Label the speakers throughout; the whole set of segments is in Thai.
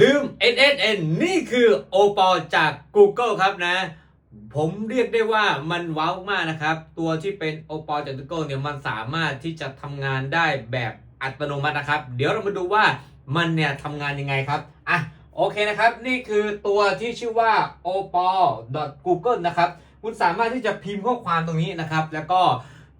Speaker 1: ลืม NSN นี่คือโอปอจาก Google ครับนะ ผมเรียกได้ว่ามันว้าวมากนะครับ ตัวที่เป็นโอปอจาก Google เนี่ยมันสามารถที่จะทำงานได้แบบอัตโนมัตินะครับ เดี๋ยวเรามาดูว่ามันเนี่ยทำงานยังไงครับอะโอเคนะครับ นี่คือตัวที่ชื่อว่า opal.google นะครับ คุณสามารถที่จะพิมพ์ข้อความตรงนี้นะครับ แล้วก็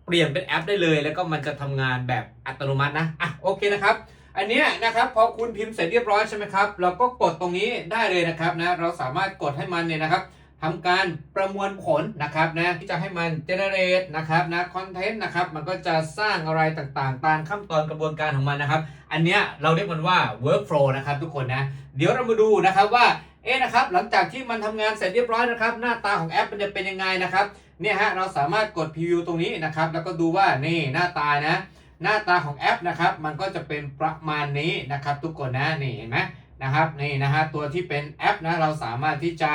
Speaker 1: เปลี่ยนเป็นแอปได้เลย แล้วก็มันจะทำงานแบบอัตโนมัตินะอะโอเคนะครับ อันเนี้ยนะครับพอคุณพิมพ์เสร็จเรียบร้อยใช่ไหมครับ เราก็กดตรงนี้ได้เลยนะครับนะเราสามารถกดให้มันเนี่ยนะครับทำการประมวลผลนะครับนะที่จะให้มัน generate นะครับนะ content นะครับมันก็จะสร้างอะไรต่างๆ ตามขั้นตอนกระบวนการของมันนะครับ อันเนี้ยเราเรียกมันว่า workflow นะครับทุกคนนะเดี๋ยวเรามาดูนะครับว่าเอ๊ะนะครับหลังจากที่มันทำงานเสร็จเรียบร้อยนะครับหน้าตาของแอปมันจะเป็นยังไงนะครับเนี่ยฮะเราสามารถกด preview ตรงนี้นะครับแล้วก็ดูว่านี่หน้าตานะ หน้าตาของแอปนะครับมันก็จะเป็นประมาณนี้นะครับ ทุกคนนะนี่เห็นไหมนะครับนี่นะฮะตัวที่เป็นแอปนะเราสามารถที่จะ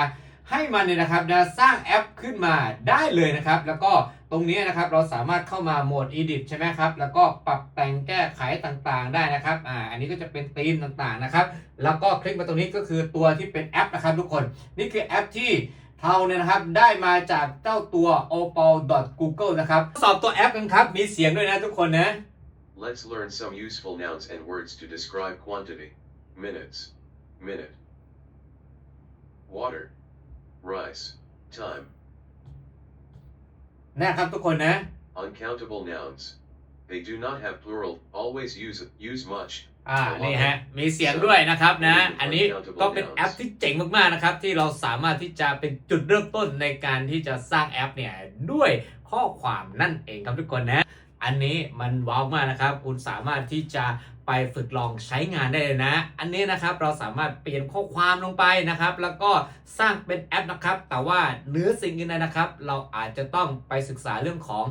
Speaker 1: ให้มันเนี่ยนะครับนะสร้างแอปขึ้นมาได้เลยนะครับ แล้วก็ตรงนี้นะครับเราสามารถเข้ามาโหมด edit ใช่ไหมครับ แล้วก็ปรับแต่งแก้ไขต่างๆได้นะครับอ่าอันนี้ก็จะเป็นธีมต่างๆนะครับ แล้วก็คลิกมาตรงนี้ก็คือตัวที่เป็นแอปนะครับทุกคนนี่คือแอปที่เราเนี่ยนะครับได้มาจากเจ้าตัว opal.google นะครับสอบตัวแอปกันครับ มีเสียงด้วยนะทุกคนนะ
Speaker 2: Let's learn some useful nouns and words to describe quantity. Minutes. Minute. Water. Rice. Time.
Speaker 1: นะครับทุกคนนะ
Speaker 2: Uncountable nouns. They do not have plural. Always use use much.
Speaker 1: อ่า นี่ฮะ มีเสียงด้วยนะครับนะ อันนี้ก็เป็นแอปที่เจ๋งมากๆนะครับ ที่เราสามารถที่จะเป็นจุดเริ่มต้นในการที่จะสร้างแอปเนี่ย ด้วยข้อความนั่นเองครับทุกคนนะ อันนี้มันว้าวมากนะครับ คุณสามารถที่จะไปฝึกลองใช้งานได้เลยนะ อันนี้นะครับเราสามารถเปลี่ยนข้อความลงไปนะครับ แล้วก็สร้างเป็นแอปนะครับ แต่ว่าเนื้อสิ่งอื่นใดนะครับ เราอาจจะต้องไปศึกษาเรื่องของ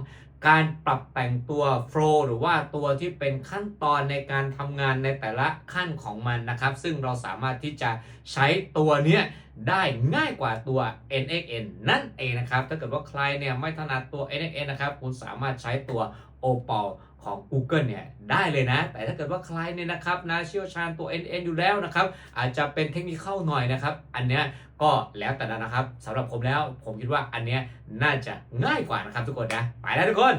Speaker 1: การปรับแต่งตัวโฟล์หรือว่าตัวที่เป็นขั้นตอนในการทำงานในแต่ละขั้นของมันนะครับ ซึ่งเราสามารถที่จะใช้ตัวเนี้ยได้ง่ายกว่าตัว NXN นั่นเองนะครับ ถ้าเกิดว่าใครเนี่ยไม่ถนัดตัว NXN นะครับ คุณสามารถใช้ตัว Opal ของ Google เนี่ยได้เลยนะ แต่ถ้าเกิดว่าใครเนี่ยนะครับนะเชี่ยวชาญตัว NN อยู่แล้วนะครับ อาจจะเป็นเทคนิคเข้าหน่อยนะครับ อันเนี้ยก็แล้วแต่นะครับสำหรับผมแล้วผมคิดว่าอันเนี้ยน่าจะง่ายกว่านะครับทุกคนนะ ไปแล้วทุกคน